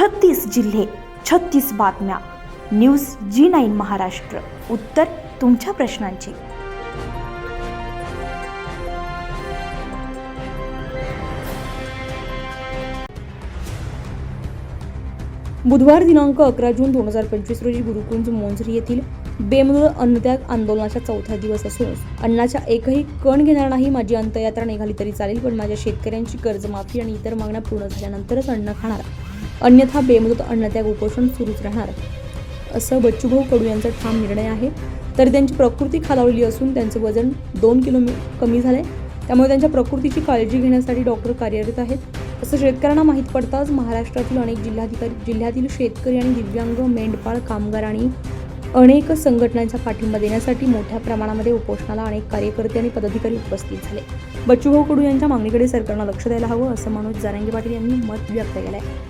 छत्तीस जिल्हे छत्तीस बातम्या. News G nine Maharashtra. उत्तर तुमच्या प्रश्नांची. बुधवार दिनांक अकरा जून दोन हजार पंचवीस रोजी गुरुकुंज मोंझरी येथील बेमुदत अन्नत्याग आंदोलनाचा चौथा दिवस असून अन्नाच्या एकही कण घेणार नाही माझी अंतयात्रा निघाली तरी चालेल पण माझ्या शेतकऱ्यांची कर्जमाफी आणि इतर मागण्या पूर्ण झाल्यानंतरच अन्न खाणार. अन्यथा बेमुदत अन्नत्याग उपोषण सुरूच राहणार. असं बच्चूभाऊ कडू यांचा ठाम निर्णय आहे. तर त्यांची प्रकृती खालावलेली असून त्यांचं वजन दोन किलो कमी झालंय. त्यामुळे त्यांच्या प्रकृतीची काळजी घेण्यासाठी डॉक्टर कार्यरत आहेत. असं शेतकऱ्यांना माहीत पडताच महाराष्ट्रातील अनेक जिल्हाधिकारी जिल्ह्यातील शेतकरी आणि दिव्यांग मेंढपाळ कामगार आणि अनेक संघटनांचा पाठिंबा देण्यासाठी मोठ्या प्रमाणामध्ये उपोषणाला अनेक कार्यकर्ते आणि पदाधिकारी उपस्थित झाले. बच्चूभाऊ कडू यांच्या मागणीकडे सरकारनं लक्ष द्यायला हवं असं मनोज जारांगे पाटील यांनी मत व्यक्त केलं आहे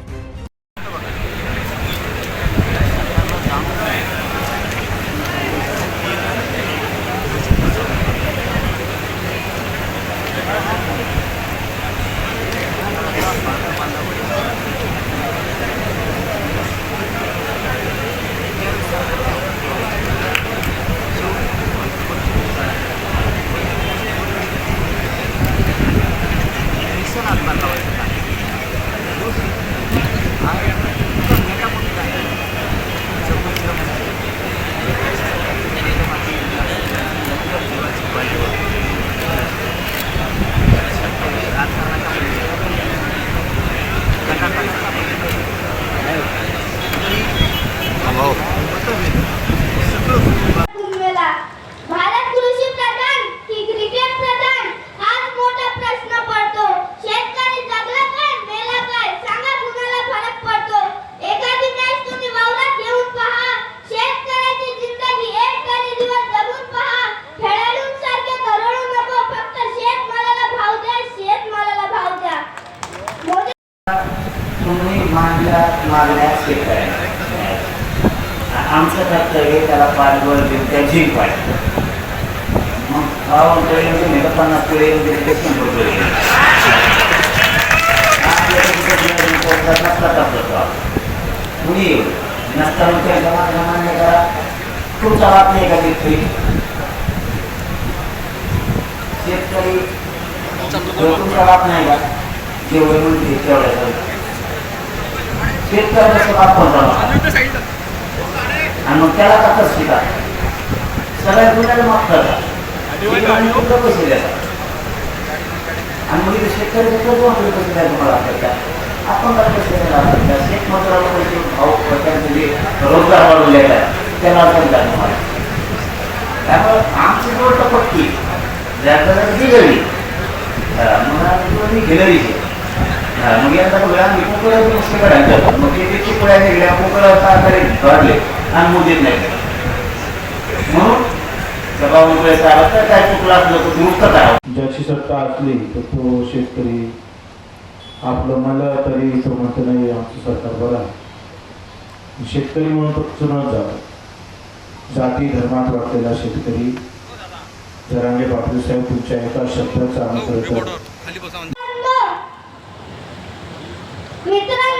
मोदी तुम्ही मागल्या मागण्या शेतकऱ्यांना आमचं कर्तव्य त्याला पाठबळ देऊन त्या जिंकवायचं मग भाव म्हणतोय म्हणजे पन्नास किलो येऊन शंभर येईल. आपल्याला कुणी येऊ? त्यांच्या मागण्या मान्य करा. तुमचा नाही का शेतकरी शेतकरी तुमचा नाही का? जेवढे म्हणते तेवढ्या शेतकऱ्याचा बाप कोणता बाप? आणि मग त्याला का कसं शिका सगळ्या गुन्ह्याला माफ करतात शेतकऱ्यांनी कुठं पैसे देतात आणि मग इथे शेतकऱ्याचं कर्ज वापरून पैसे द्यायला तुम्हाला लागतात आपण काय पैसे द्यायला लागतात शेतमजुराला पैसे भाव त्यांचे जे रोजगार वाढवले आहेत त्याला अडचण तुम्हाला मग यांचा गेलेली मग यंदा करायचं मग ते ते चिपळ्या निघल्या कोकणाचा आकडे काढले आणि मुदीत नाही. म्हणून सभा काय चुकलं असलं तर दुरुस्त ज्याची सत्ता असली तर तो शेतकरी आपलं मला तरी तो म्हणतो नाही आमचं सरकार बरं आहे. शेतकरी म्हणून तो चुनत जातो जाती धर्मात वाटलेला शेतकरी जरांगे पाटील साहेब तुमच्या एका शब्दाचा अनुसरण करतो